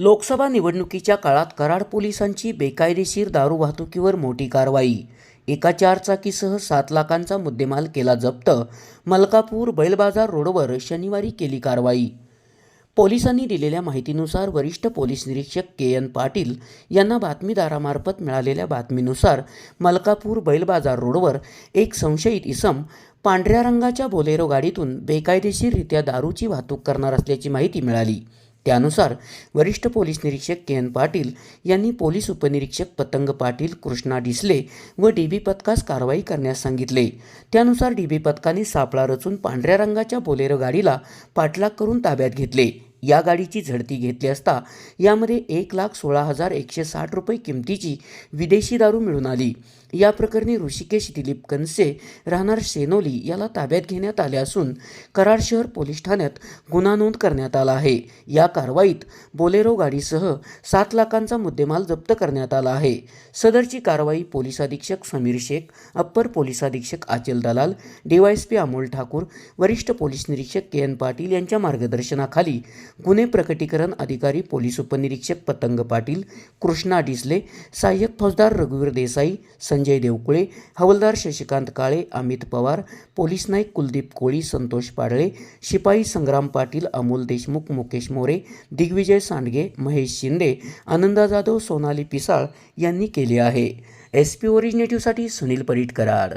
लोकसभा निवडणुकीच्या काळात कराड पोलिसांची बेकायदेशीर दारू वाहतुकीवर मोठी कारवाई. एका चारचाकीसह सात लाखांचा मुद्देमाल केला जप्त. मलकापूर बैलबाजार रोडवर शनिवारी केली कारवाई. पोलिसांनी दिलेल्या माहितीनुसार वरिष्ठ पोलीस निरीक्षक के एन पाटील यांना बातमीदारामार्फत मिळालेल्या बातमीनुसार मलकापूर बैलबाजार रोडवर एक संशयित इसम पांढऱ्या रंगाच्या बोलेरो गाडीतून बेकायदेशीररित्या दारूची वाहतूक करणार असल्याची माहिती मिळाली. त्यानुसार वरिष्ठ पोलीस निरीक्षक के एन पाटील यांनी पोलीस उपनिरीक्षक पतंग पाटील कृष्णा डिसले व डीबी पथकास कारवाई करण्यास सांगितले. त्यानुसार डीबी पथकाने सापळा रचून पांढऱ्या रंगाच्या बोलेरो गाडीला पाठलाग करून ताब्यात घेतले. या गाडीची झडती घेतली असता यामध्ये एक लाख सोळा हजार एकशे साठ रुपये किमतीची विदेशी दारू मिळून आली. या प्रकरणी ऋषिकेश दिलीप कनसे राहणार सेनोली याला ताब्यात घेण्यात आले असून कराड शहर पोलीस ठाण्यात गुन्हा नोंद करण्यात आला आहे. या कारवाईत बोलेरो गाडीसह सात लाखांचा मुद्देमाल जप्त करण्यात आला आहे. सदरची कारवाई पोलीस अधीक्षक समीर शेख अप्पर पोलीस अधीक्षक आचल दलाल डीवायएसपी अमोल ठाकूर वरिष्ठ पोलीस निरीक्षक के एन पाटील यांच्या मार्गदर्शनाखाली गुन्हे प्रकटीकरण अधिकारी पोलीस उपनिरीक्षक पतंग पाटील कृष्णा डिसले सहाय्यक फौजदार रघुवीर देसाई संजय देवकुळे हवलदार शशिकांत काळे अमित पवार पोलीस नाईक कुलदीप कोळी संतोष पाडळे शिपाई संग्राम पाटील अमोल देशमुख मुकेश मोरे दिग्विजय सांडगे महेश शिंदे आनंदा जाधव सोनाली पिसाळ यांनी केले आहे. एस पी ओरिजिनेटिव्हसाठी सुनील परीटकराड.